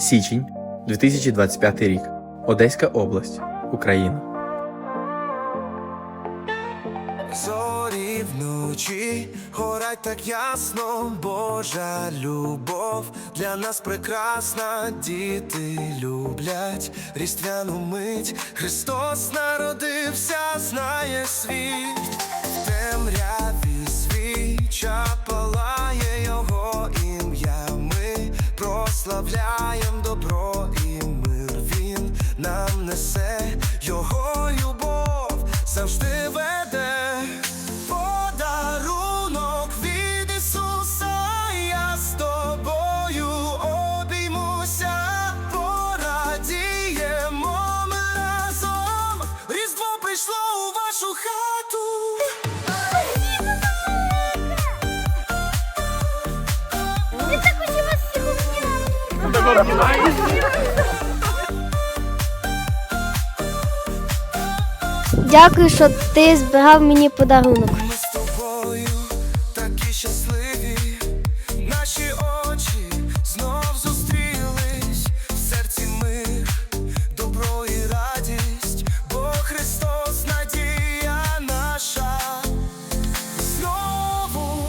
Січень, 2025 рік. Одеська область, Україна. Зорі вночі горять так ясно, Божа любов для нас прекрасна, діти люблять різдвяну мить. Христос народився, знає світ, темряві нам несе його любов, завжди веде. Подарунок від Ісуса, я з тобою обіймуся, порадіємо ми разом. Різдво прийшло у вашу хату. Я Дякую, що ти збирав мені подарунок. Ми з тобою такі щасливі, наші очі знов зустрілись, в серці мир, добро і радість, бо Христос надія наша. Знову,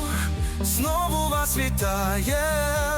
знову вас вітаєм.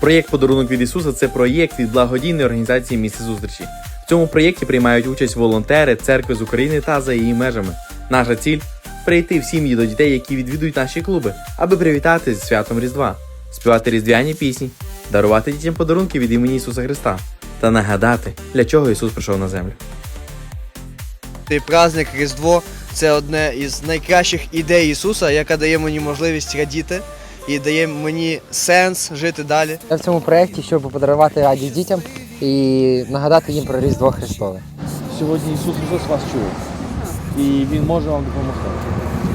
Проєкт Подарунок від Ісуса це проєкт від благодійної організації Місце зустрічі. В цьому проєкті приймають участь волонтери церкви з України та за її межами. Наша ціль прийти в сім'ї до дітей, які відвідують наші клуби, аби привітати з святом Різдва, співати різдвяні пісні, дарувати дітям подарунки від імені Ісуса Христа та нагадати, для чого Ісус прийшов на землю. Цей праздник Різдво це одне із найкращих ідей Ісуса, яка дає мені можливість радіти і дає мені сенс жити далі. Я в цьому проєкті, щоб подарувати радість дітям і нагадати їм про Різдво Христове. Сьогодні Ісус Христос вас чує. І Він може вам допомогти.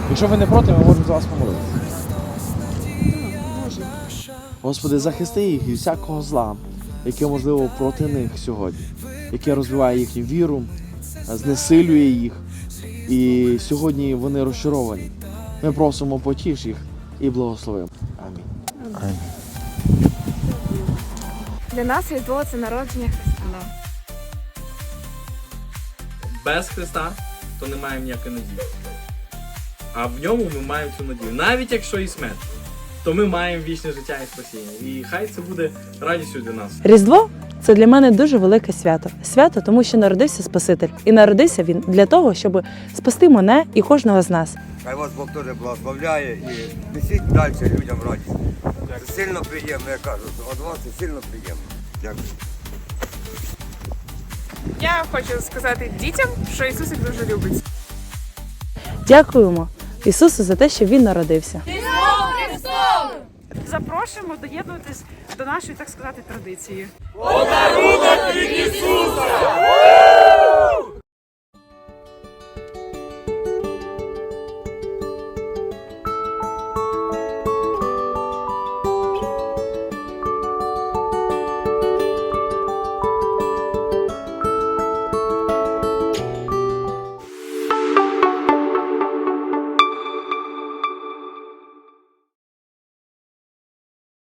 Якщо ви не проти, ми можемо за вас помолитися. Господи, захисти їх від всякого зла, яке можливо проти них сьогодні, яке розвиває їхню віру, знесилює їх. І сьогодні вони розчаровані. Ми просимо потіш їх і благословимо. Амінь. Для нас Різдво це народження Христа. Без Христа то не маємо ніякої надії. А в ньому ми маємо цю надію. Навіть якщо і смерть, то ми маємо вічне життя і спасіння. І хай це буде радістю для нас. Різдво це для мене дуже велике свято. Свято, тому що народився Спаситель. І народився він для того, щоб спасти мене і кожного з нас. Хай вас Бог теж благословляє і несіть далі людям радість. Це сильно приємно, я кажу. От вас це сильно приємно. Дякую. Я хочу сказати дітям, що Ісус їх дуже любить. Дякуємо Ісусу за те, що Він народився. Запрошуємо доєднуватись до нашої, так сказати, традиції. Подарунок від Ісуса!